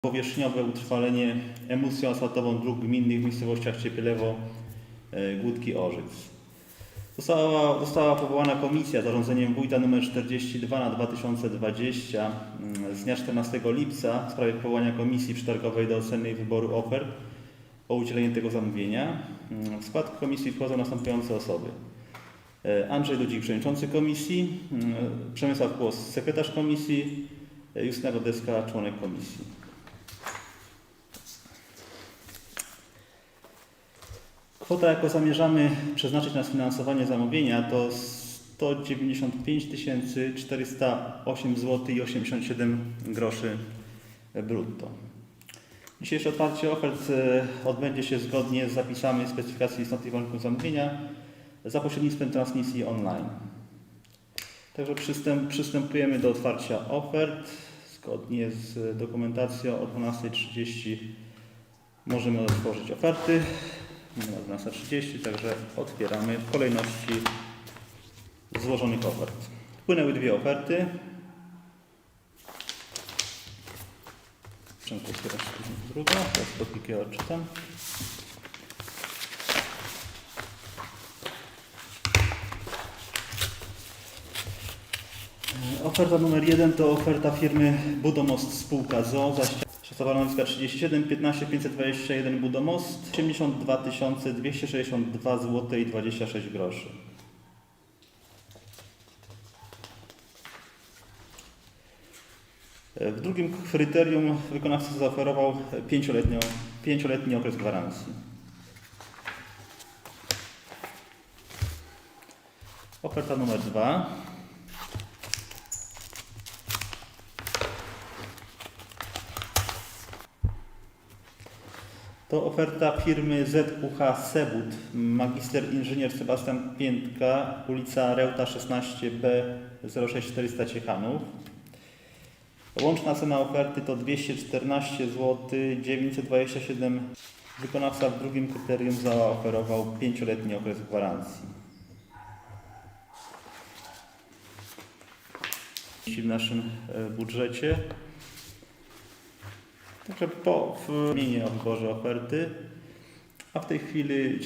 powierzchniowe utrwalenie emulsją asfaltową dróg gminnych w miejscowościach Ciepielewo, e, Głódki, Orzyc. Została, została powołana komisja zarządzeniem wójta nr 42 na 2020 mm, z dnia 14 lipca w sprawie powołania komisji przetargowej do oceny wyboru ofert o udzielenie tego zamówienia. Mm, W skład komisji wchodzą następujące osoby. E, Andrzej Ludzik, przewodniczący komisji, mm, Przemysław Kłos, sekretarz komisji, e, Justyna Godeska, członek komisji. Kwota, jaką zamierzamy przeznaczyć na sfinansowanie zamówienia to 195 408 zł i 87 groszy brutto. Dzisiejsze otwarcie ofert e, odbędzie się zgodnie z zapisami specyfikacji istotnych warunków zamówienia za pośrednictwem transmisji online. Także przystęp, przystępujemy do otwarcia ofert. Zgodnie z dokumentacją o 12.30 możemy otworzyć oferty. Minęła 12.30, także otwieramy w kolejności złożonych ofert. Wpłynęły dwie oferty. Przemku otwierać druga, teraz po kilka odczytam. Oferta numer jeden to oferta firmy Budomost Spółka ZO nazwiska 37 15 521 Budomost 82 262 zł i 26 groszy. W drugim kryterium wykonawca zaoferował pięcioletnią, pięcioletni okres gwarancji. Oferta numer dwa. To oferta firmy ZUH Sebut, magister inżynier Sebastian Piętka, ulica Reuta 16B 06400 Ciechanów. Łączna cena oferty to 214 zł 927. Wykonawca w drugim kryterium zaoferował 5-letni okres gwarancji. w naszym e, budżecie. Także po wymienie o wyborze oferty, a w tej chwili